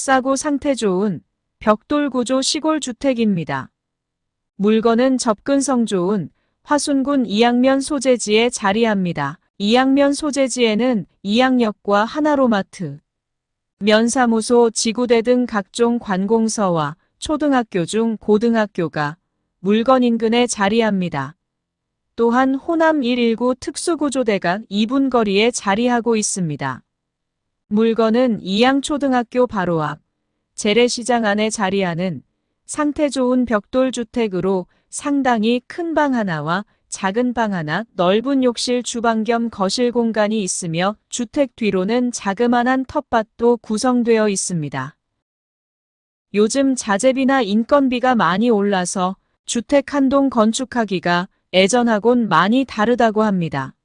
싸고 상태 좋은 벽돌 구조 시골 주택입니다. 물건은 접근성 좋은 화순군 이양면 소재지에 자리합니다. 이양면 소재지에는 이양역과 하나로마트, 면사무소, 지구대 등 각종 관공서와 초등학교 중 고등학교가 물건 인근에 자리합니다. 또한 호남 119 특수구조대가 2분 거리에 자리하고 있습니다. 물건은 이양초등학교 바로 앞 재래시장 안에 자리하는 상태 좋은 벽돌 주택으로 상당히 큰 방 하나와 작은 방 하나, 넓은 욕실 주방 겸 거실 공간이 있으며 주택 뒤로는 자그만한 텃밭도 구성되어 있습니다. 요즘 자재비나 인건비가 많이 올라서 주택 한 동 건축하기가 예전하곤 많이 다르다고 합니다.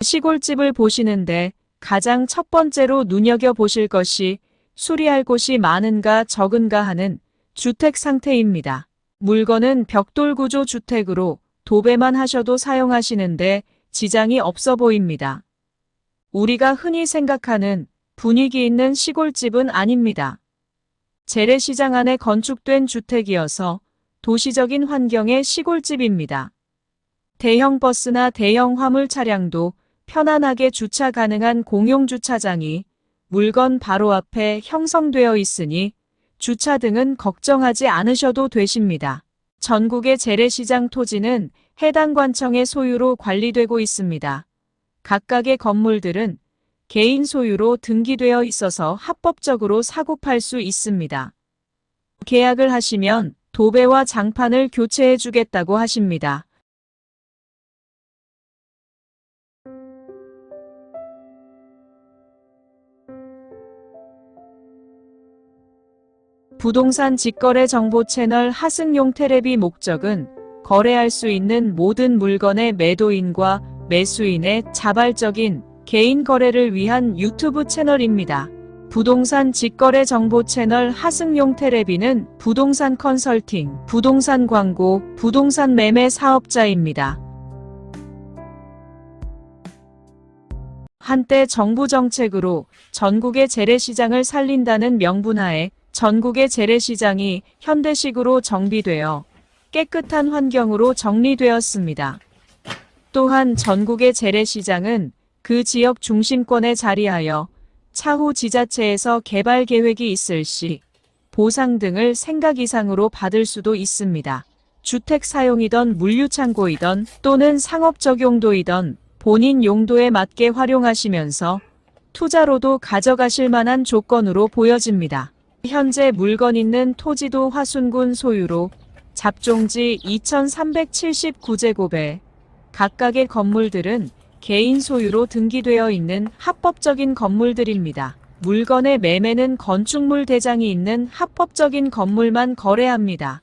시골집을 보시는데 가장 첫 번째로 눈여겨보실 것이 수리할 곳이 많은가 적은가 하는 주택 상태입니다. 물건은 벽돌 구조 주택으로 도배만 하셔도 사용하시는데 지장이 없어 보입니다. 우리가 흔히 생각하는 분위기 있는 시골집은 아닙니다. 재래시장 안에 건축된 주택이어서 도시적인 환경의 시골집입니다. 대형 버스나 대형 화물 차량도 편안하게 주차 가능한 공용 주차장이 물건 바로 앞에 형성되어 있으니 주차 등은 걱정하지 않으셔도 되십니다. 전국의 재래시장 토지는 해당 관청의 소유로 관리되고 있습니다. 각각의 건물들은 개인 소유로 등기되어 있어서 합법적으로 사고 팔 수 있습니다. 계약을 하시면 도배와 장판을 교체해 주겠다고 하십니다. 부동산 직거래 정보 채널 하승용 테레비 목적은 거래할 수 있는 모든 물건의 매도인과 매수인의 자발적인 개인 거래를 위한 유튜브 채널입니다. 부동산 직거래 정보 채널 하승용 테레비는 부동산 컨설팅, 부동산 광고, 부동산 매매 사업자입니다. 한때 정부 정책으로 전국의 재래시장을 살린다는 명분하에 전국의 재래시장이 현대식으로 정비되어 깨끗한 환경으로 정리되었습니다. 또한 전국의 재래시장은 그 지역 중심권에 자리하여 차후 지자체에서 개발 계획이 있을 시 보상 등을 생각 이상으로 받을 수도 있습니다. 주택 사용이던 물류창고이던 또는 상업 적 용도이던 본인 용도에 맞게 활용하시면서 투자로도 가져가실 만한 조건으로 보여집니다. 현재 물건 있는 토지도 화순군 소유로 잡종지 2379제곱에 각각의 건물들은 개인 소유로 등기되어 있는 합법적인 건물들입니다. 물건의 매매는 건축물 대장이 있는 합법적인 건물만 거래합니다.